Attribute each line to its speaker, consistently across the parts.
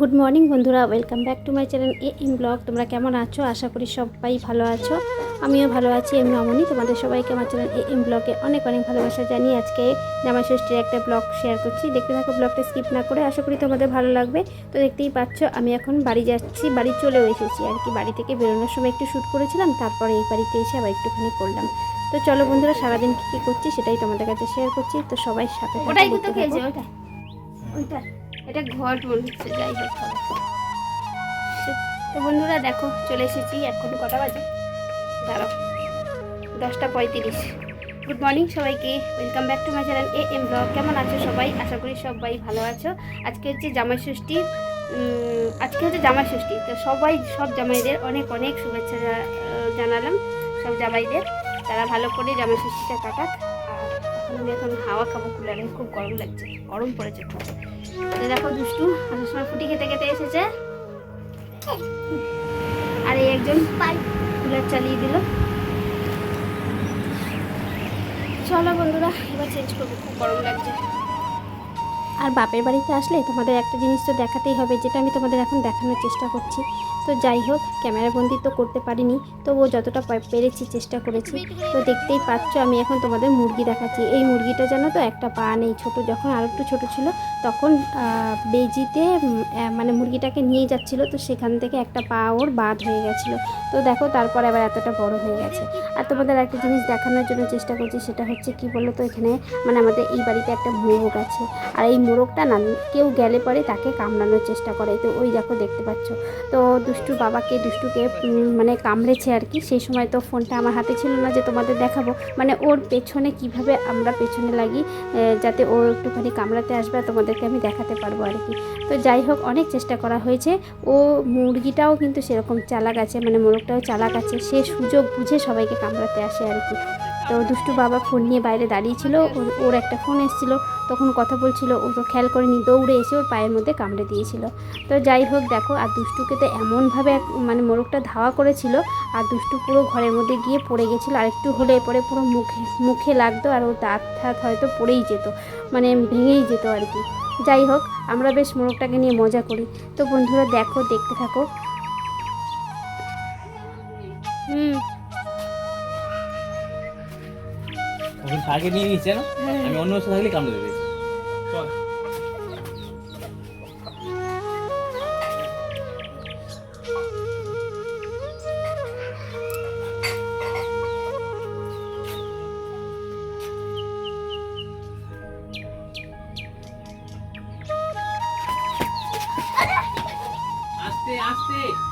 Speaker 1: Good morning বন্ধুরা। Welcome back to my channel A M blog তোমরা কেমন আছো? আশা করি সবাই ভালো আছো। আমিও ভালো আছি এম রমণী তোমাদের সবাইকে আমার চ্যানেল এ এম ব্লগে অনেক অনেক ভালোবাসা জানিয়ে আজকে জামাই ষষ্ঠীর একটা ব্লগ শেয়ার করছি। দেখতে থাকো ব্লগটা স্কিপ না করে। আশা করি তোমাদের ভালো লাগবে। তো দেখতেই পাচ্ছ আমি এখন বাড়ি যাচ্ছি বাড়ি চলেও এসেছি। আর কি বাড়ি থেকে বেরোনোর সময় একটু শ্যুট করেছিলাম তারপরে এই বাড়িতে এসে আবার একটুখানি করলাম। তো চলো বন্ধুরা সারাদিন কী কী করছি সেটাই তোমাদের কাছে শেয়ার করছি। তো সবাই সাথে
Speaker 2: ওটাই খেয়েছে? ওটা। ওইটা। এটা ঘট মনে হচ্ছে যাই হোক। তো বন্ধুরা দেখো, চলে এসেছি এখন কটা বাজে? দাঁড়াও, দশটা পঁয়ত্রিশ। গুড মর্নিং সবাইকে welcome back to my channel A M blog কেমন আছো সবাই? আশা করি সবাই ভালো আছো। আজকে হচ্ছে জামাই ষষ্ঠী। আজকে হচ্ছে জামাই ষষ্ঠী। তো সবাই, সব জামাইদের অনেক অনেক শুভেচ্ছা জানালাম, সব জামাইদের। তারা ভালো করে জামাই ষষ্ঠীটা কাটাক। এখন হাওয়া খাব কুলারে খুব গরম লাগছে, গরম পড়েছে খুব তো দেখো দুষ্টু আসার সময় ফুটি খেতে খেতে এসেছে। আর এই একজন কুলার চালিয়ে দিল। চলো বন্ধুরা, এবার চেঞ্জ করব, খুব গরম লাগছে।
Speaker 1: আর বাপের বাড়িতে আসলে তোমাদের একটা জিনিস তো দেখাতেই হবে, যেটা আমি তোমাদের এখন দেখানোর চেষ্টা করছি। তো যাই হোক, ক্যামেরা বন্দি তো করতে পারিনি, তবুও যতটা পেরেছি চেষ্টা করেছি। তো দেখতেই পাচ্ছ, আমি এখন তোমাদের মুরগি দেখাচ্ছি। এই মুরগিটা জানো তো, একটা পা নেই, ছোট। যখন আর একটু ছোটো ছিল, তখন বেজিতে মানে মুরগিটাকে নিয়ে যাচ্ছিল, তো সেখান থেকে একটা পা ওর বাদ হয়ে গেছিল। তো দেখো, তারপর আবার এতটা বড় হয়ে গেছে। আর তোমাদের একটা জিনিস দেখানোর জন্য চেষ্টা করছি, সেটা হচ্ছে কি বলো তো এখানে মানে আমাদের এই বাড়িতে একটা মোরগ আছে। আর এই মোরগটা না, কেউ গেলে পরে তাকে কামড়ানোর চেষ্টা করে। তো ওই দেখো, দেখতে পাচ্ছ। তো দুষ্টু বাবাকে, দুষ্টুকে মানে কামড়েছে আর কি। সেই সময় তো ফোনটা আমার হাতে ছিল না যে তোমাদের দেখাবো। মানে ওর পেছনে কীভাবে আমরা পেছনে লাগি যাতে ও একটুখানি কামড়াতে আসবে আর তোমাদেরকে আমি দেখাতে পারব আর কি। তো যাই হোক, অনেক চেষ্টা করা হয়েছে। ও মুরগিটাও কিন্তু সেরকম চালাক আছে মানে মোরগটাও চালাক আছে। সে সুযোগ বুঝে সবাইকে কামড়াতে আসে আর কি। তো দুষ্টু বাবা ফোন নিয়ে বাইরে দাঁড়িয়েছিল ওর- ওর একটা ফোন এসেছিল। তখন কথা বলছিল, ও তো খেয়াল করেনি, দৌড়ে এসে ওর পায়ের মধ্যে কামড়ে দিয়েছিল। তো যাই হোক, দেখো, আর দুষ্টুকে তো এমনভাবে মানে মোরগটা ধাওয়া করেছিল, আর দুষ্টু পুরো ঘরের মধ্যে গিয়ে পড়ে গেছিল, আর একটু হলে পরে পুরো মুখে মুখে লাগতো, আর ও দাঁত ঠাত হয়তো পড়েই যেত মানে ভেঙেই যেত আর কি। যাই হোক, আমরা বেশ মোরগটাকে নিয়ে মজা করি। তো বন্ধুরা, দেখো, দেখতে থাকো। হুম।
Speaker 3: তাকে নিয়ে নিচ্ছে না আমি অন্য বছর থাকলে কামড়ে দেবে। চল। আস্তে আস্তে।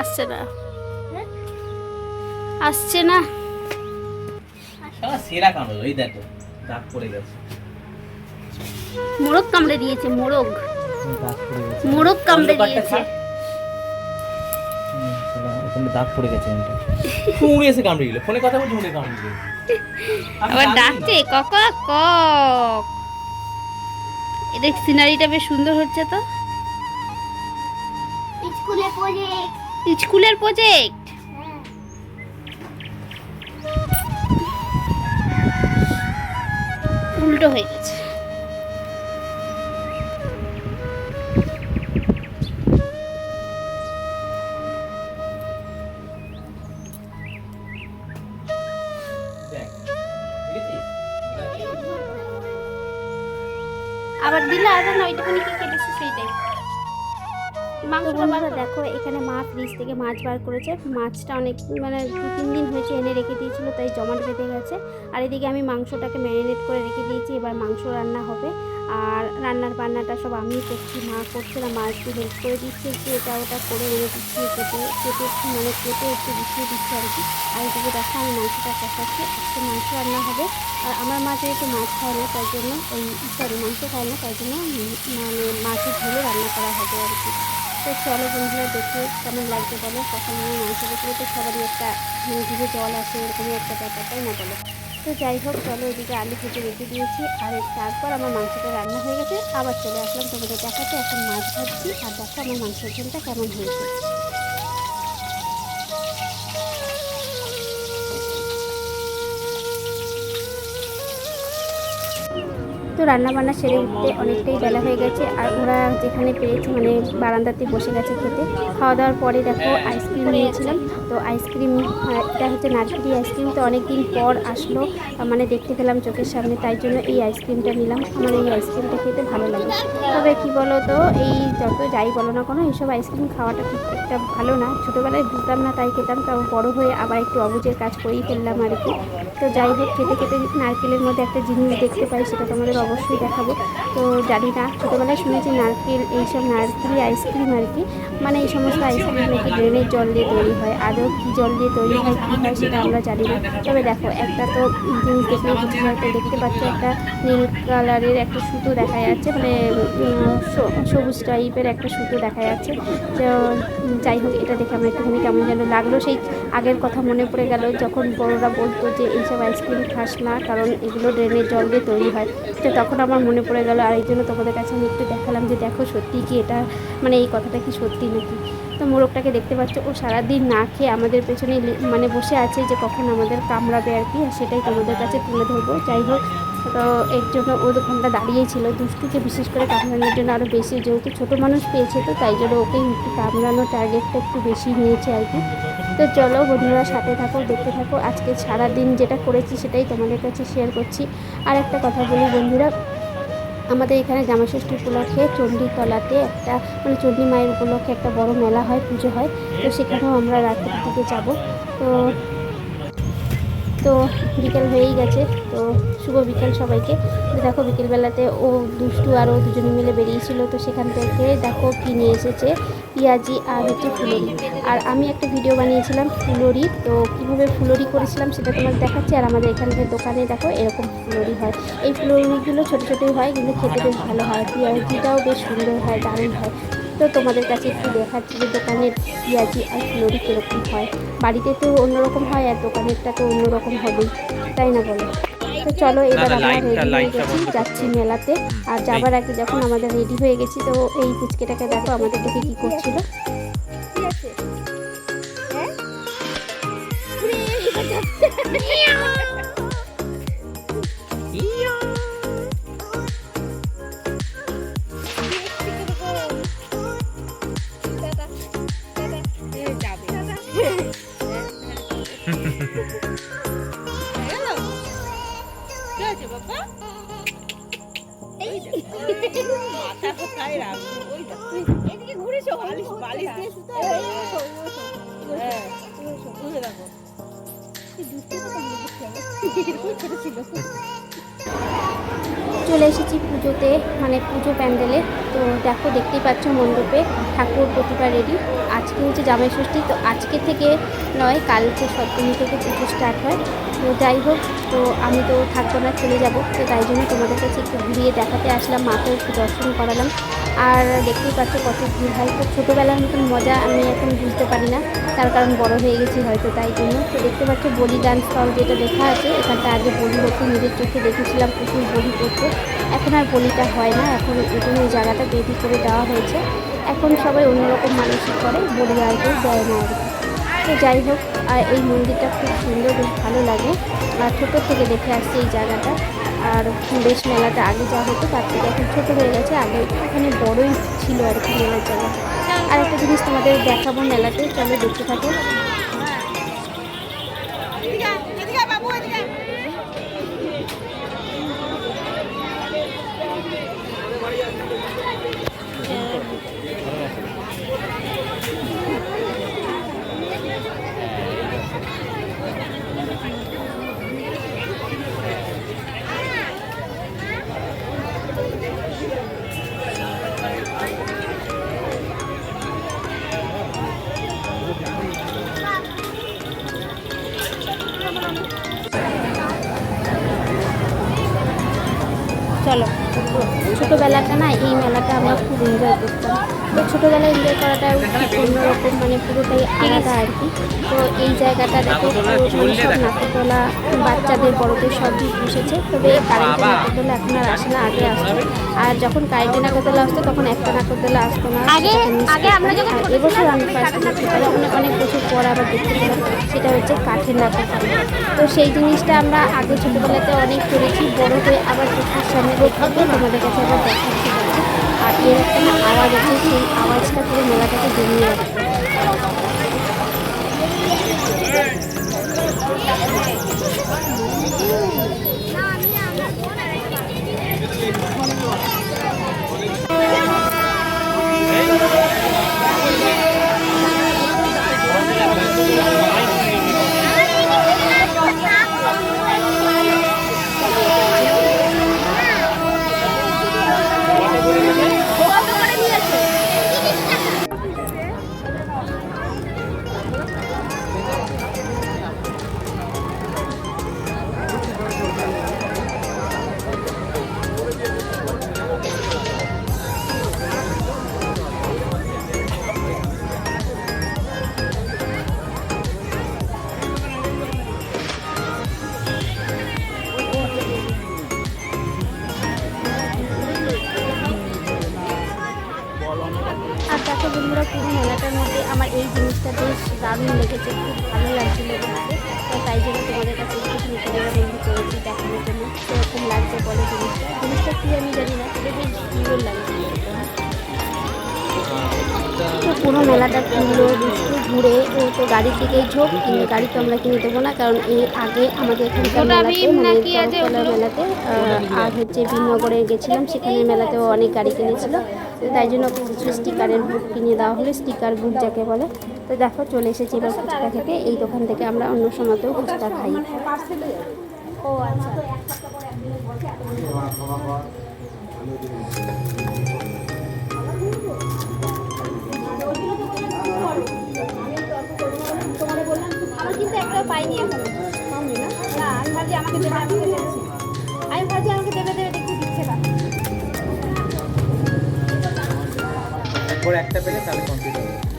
Speaker 2: আসছে না। আসছে না।
Speaker 3: সেরা কামড় ওই দেখো দাগ পড়ে গেছে।
Speaker 2: মোরগ কামড়ে দিয়েছে মোরগ।
Speaker 3: পড়ে
Speaker 2: মোরগ কামড়ে দিয়েছে।
Speaker 3: দাগ পড়ে গেছে এটা এসে কামড়ে দিল। ফোনে কথা বলছি উড়ে কামড়ে দিল।
Speaker 2: আবার ডাকছে কক কক। এদের সিনারিটা বেশ সুন্দর হচ্ছে তো।
Speaker 4: স্কুলে প্রজেক্ট
Speaker 2: স্কুলের প্রজেক্ট উল্টো হয়ে গেছে। আবার দিলে আর না ওইটুকুনি কি কেটেছে সেইটাই। মাংসটা
Speaker 1: দেখো এখানে মা ফ্রিজ থেকে মাছ বার করেছে। মাছটা অনেক মানে দু তিন দিন হয়েছে এনে রেখে দিয়েছিল তাই জমাট বেঁধে গেছে। আর এদিকে আমি মাংসটাকে ম্যারিনেট করে রেখে দিয়েছি এবার মাংস রান্না হবে। আর রান্নার বান্নাটা সব আমিই করছি মা করছে না মা একটু হেল্প করে দিচ্ছে একটু এটা ওটা করে এনে দিচ্ছি কেটে কেটে একটু মানে কেটে একটু গুছিয়ে দিচ্ছে আর কি। আর এদিকে দেখো আমি মাংসটা কষাচ্ছি একটু মাংস রান্না হবে। আর আমার মা যেহেতু মাছ খায় না তাই জন্য ওই সরি মাংস খায় না তাই জন্য মানে মাছের ঝোলে রান্না করা হবে আর কি। তো চলো বন্ধুরা দেখে কেমন লাগছে বলো। কখন আমি মাংস দেখলে তো সবারই একটা মানে জিভে জল আসে, এরকমই একটা ব্যাপার, তাই না বলো? তো যাই হোক, চলো এদিকে আলু কেটে রেখে দিয়েছি, আর তারপর আমার মাংসটা রান্না হয়ে গেছে। আবার চলে আসলাম তোমাদের দেখাতে, এখন মাছ ভাজছি, আর দেখো আমার মাংসের ঝোলটা কেমন হয়েছে। তো রান্না বান্না সেরে উঠতে অনেকটাই বেলা হয়ে গেছে আর ওরা যেখানে পেয়েছে মানে বারান্দাতে বসে গেছে খেতে। খাওয়া দাওয়ার পরে দেখো আইসক্রিম নিয়েছিলাম। তো আইসক্রিম এটা হচ্ছে নারকেলি আইসক্রিম। তো অনেক দিন পর আসলো মানে দেখতে পেলাম চোখের সামনে, তাই জন্য এই আইসক্রিমটা নিলাম। আমার এই আইসক্রিমটা খেতে ভালো লাগে। তবে কি বলো তো এই যত যাই বলো না কোনো, এইসব আইসক্রিম খাওয়াটা ঠিক একটা ভালো না। ছোটোবেলায় বুঝতাম না, তাই খেতাম। তাও বড় হয়ে আবার একটু অবুজের কাজ করেই ফেললাম আর কি। তো যাই হোক, খেতে খেতে নারকেলের মধ্যে একটা জিনিস দেখতে পাই, সেটা তোমাদের অবশ্যই দেখাবো। তো জানি না, ছোটোবেলায় শুনেছি নারকেল, এইসব নারকেলি আইসক্রিম আর কি। মানে এই সমস্ত আইসক্রিম নাকি ড্রেনের জল দিয়ে তৈরি হয়। আদৌ কী জল দিয়ে তৈরি হয়, কী হয় সেটা আমরা জানি না। তবে দেখো, একটা তো জিনিস দেখলে বুঝতে হয় দেখতে পাচ্ছ, একটা নীল কালারের একটা সুতো দেখা যাচ্ছে। মানে সবুজ টাইপের একটা সুতো দেখা যাচ্ছে। তো যাই হোক, এটা দেখে আমার একটুখানি কেমন যেন লাগল। সেই আগের কথা মনে পড়ে গেল, যখন বড়রা বলতো যে এইসব আইসক্রিম খাস না, কারণ এগুলো ড্রেনের জল দিয়ে তৈরি হয়। তো তখন আমার মনে পড়ে গেল আর এই জন্য তোমাদের কাছে আমি একটু দেখালাম যে দেখো সত্যি কি এটা মানে এই কথাটা কি সত্যি নাকি? তো মোরগটাকে দেখতে পাচ্ছ, ও সারাদিন না খেয়ে আমাদের পেছনে মানে বসে আছে যে কখন আমাদের কামড়াবে আর কি, আর সেটাই তোমাদের কাছে তুলে ধরবো। যাই হোক, তো এর জন্য ও দোকানটা দাঁড়িয়েই ছিল। দুষ্টুকে বিশেষ করে কামড়ানোর জন্য আরও বেশি, যেহেতু ছোটো মানুষ পেয়েছে তো, তাই জন্য ওকে একটু কামড়ানোর টার্গেটটা একটু বেশি নিয়েছে আর কি। তো চলো বন্ধুরা সাথে থাকো, দেখতে থাকো। আজকে সারাদিন যেটা করেছি সেটাই তোমাদের কাছে শেয়ার করছি। আর একটা কথা বলি বন্ধুরা, আমাদের এখানে জামাষষ্ঠী উপলক্ষে চণ্ডীতলাতে একটা মানে চণ্ডী মায়ের উপলক্ষে একটা বড় মেলা হয়, পুজো হয়। তো সেখানেও আমরা রাত্রির দিকে যাব। তো তো বিকেল হয়েই গেছে, তো শুভ বিকেল সবাইকে। তো দেখো বিকেলবেলাতে ও, দুষ্টু আর ও দুজনে মিলে বেরিয়েছিল, তো সেখান থেকে দেখো কি নিয়ে এসেছে, পিঁয়াজি আর হচ্ছে ফুলরি। আর আমি একটা ভিডিও বানিয়েছিলাম ফুলরি, তো কীভাবে ফুলরি করেছিলাম সেটা তোমার দেখাচ্ছি, আর আমাদের এখানকার দোকানে দেখো এরকম ফুলরি হয়। এই ফুলরিগুলো ছোটো ছোটোই হয়, কিন্তু খেতে বেশ ভালো হয়, পিঁয়াজিটাও বেশ সুন্দর হয়, দারুণ হয়। তো তোমাদের কাছে একটু দেখাচ্ছি যে দোকানের পিঁয়াজি আর ফুলরি কীরকম হয়। বাড়িতে তো অন্যরকম হয় আর দোকানেরটা তো অন্যরকম হবেই তাই না বলো? তো চলো এবার আমরা রেডি হয়ে গেছি যাচ্ছি মেলাতে। আর যাবার আগে যখন আমাদের রেডি হয়ে গেছি তো এই পুচকেটাকে দেখো আমাদের দেখে কী করছিল।
Speaker 2: কি আছে। এদিকে ঘুরে শো বালিশ বালিশ দিয়ে শুতে হ্যাঁ। ঘুরে দেখো।
Speaker 1: চলে এসেছি পুজোতে মানে পুজো প্যান্ডেলে। তো দেখো দেখতেই পাচ্ছ মণ্ডপে ঠাকুর প্রতিভা রেডি আজকে হচ্ছে জামাই ষষ্ঠী তো আজকে থেকে নয় কালকে সপ্তমী থেকে পুজো স্টার্ট হয়। তো যাই হোক, তো আমি তো থাকব না, চলে যাব। তো তাই জন্য তোমাদের কাছে একটু ঘুরিয়ে দেখাতে আসলাম, মাকে একটু দর্শন করালাম। আর দেখতেই পাচ্ছ কত ভিড় হয়। তো ছোটোবেলার মতন মজা আমি এখন বুঝতে পারি না, তার কারণ বড় হয়ে গেছি হয়তো তাই জন্য। তো দেখতে পাচ্ছ বলিদান স্থল যেটা লেখা আছে, এখানটা আগে বলি হতো, নিজের চোখে দেখেছিলাম প্রচুর বলি করতে এখন আর বলিটা হয় না, এখন জন্য এই জায়গাটা তৈরি করে দেওয়া হয়েছে। এখন সবাই অন্যরকম মানসিক করে, বলি আর কেউ দেয় না আর কি। তো যাই হোক, আর এই মন্দিরটা খুব সুন্দর, বেশ ভালো লাগে। আর ছোটো থেকে দেখে আসছি এই জায়গাটা। আর বেশ মেলাটা আগে যা হতো, তার থেকে এখন ছোটো হয়ে গেছে। আগে এখানে বড়ই ছিল আর কি মেলার জায়গা আর একটা জিনিস তোমাদের দেখাবো মেলাতে, চলো দেখতে থাকো। এনজয় করাটা অন্যরকম মানে পুরোটাই আলাদা আর কি। তো এই জায়গাটা দেখো মানে সব নাটকদোলা বাচ্চাদের বড়দের সবই বসেছে। তবে কারেন্টের নাটকদোলা এখন আর আসে না আগে আসতো। আর যখন কারেন্টের নাকতলা আসতো তখন একটা নাটকদোলা আসতো না। এবছর আমি ফার্স্ট দেখতে পেলাম অনেক বছর পর আবার দেখতে পেলাম সেটা হচ্ছে কাঠের নাটকদোলা তো সেই জিনিসটা আমরা আগে ছোটোবেলাতে অনেক করেছি বড় হয়ে আবার চোখের সামনে দেখতে তোমাদের কাছে আবার দেখাচ্ছি। এর একটা আওয়াজ আছে সেই আওয়াজটা পুরো মেলাটাকে জমিয়ে রাখবে আর দারুণ লেগেছে খুব ভালো লাগছিল দেখতে। তো তাই জন্য তোমাদের কাছে একটু ক্যামেরা বন্ধু করেছি দেখানোর জন্য। সেরকম লাগছে বলে জিনিসটা? জিনিসটা কি আমি জানি না তবে বেশ সুন্দর লাগছে তো পুরো মেলাটা ঘুরলো দুষ্টু ঘুরে ও তো গাড়ির দিকেই ঝোঁক কিন্তু গাড়ি তো আমরা কিনে দেবো না কারণ এর আগে আমাদের এখানকার মেলাতে মানে মেলাতে আর হচ্ছে বিনগরে গেছিলাম সেখানে মেলাতেও অনেক গাড়ি কিনেছিল। তো তাই জন্য কিছু স্টিকারের বুক কিনে দেওয়া হলো স্টিকার বুক যাকে বলে। তো দেখো চলে এসেছি এবার ফুচকা থেকে এই দোকান থেকে আমরা অন্য সময়তেও ফুচকা খাই। ও আচ্ছা।
Speaker 2: আমার কিন্তু একটা পাইনি এখনও। না? আমি ভাবছি আমাকে দেবে আমাকে দেবে আমি ভাবছি আমাকে দেবে দেবে দেখতে দিচ্ছে না।
Speaker 3: একটা পেলে তাহলে কমপ্লিট হবে।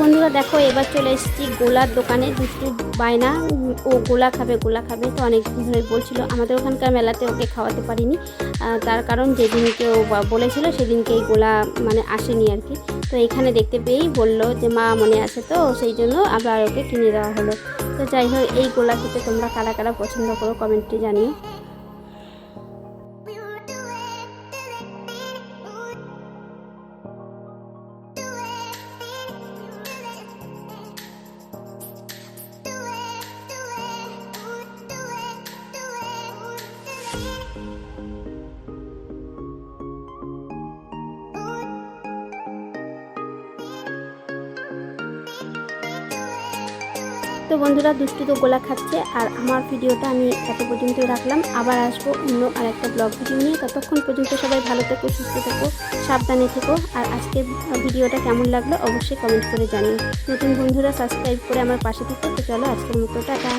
Speaker 1: বন্ধুরা, দেখো, এবার চলে এসেছি গোলার দোকানে। দুষ্টু বায়না, ও গোলা খাবে গোলা খাবে তো অনেক দিন ধরে বলছিল। আমাদের ওখানকার মেলাতে ওকে খাওয়াতে পারিনি। তার কারণ যেদিনকে ও বলেছিল, সেদিনকে এই গোলা মানে আসেনি আর কি। তো এখানে দেখতে পেয়েই বলল যে, মা মনে আছে তো, সেই জন্য আবার ওকে কিনে দেওয়া হলো। তো যাই হোক, এই গোলা খেতে তোমরা কারা কারা পছন্দ করো কমেন্টে জানিও। তো বন্ধুরা, দুষ্টু তো গোলা খাচ্ছে, আর আমার ভিডিওটা আমি এত পর্যন্ত রাখলাম। আবার আসব অন্য আর একটা ব্লগ ভিডিও নিয়ে। ততক্ষণ পর্যন্ত সবাই ভালো থেকো, সুস্থ থেকো, সাবধানে থেকো। আর আজকে ভিডিওটা কেমন লাগল অবশ্যই কমেন্ট করে জানিও। নতুন বন্ধুরা সাবস্ক্রাইব করে আমার পাশে থেকো। তো চলো আজকের মতো, টাটা।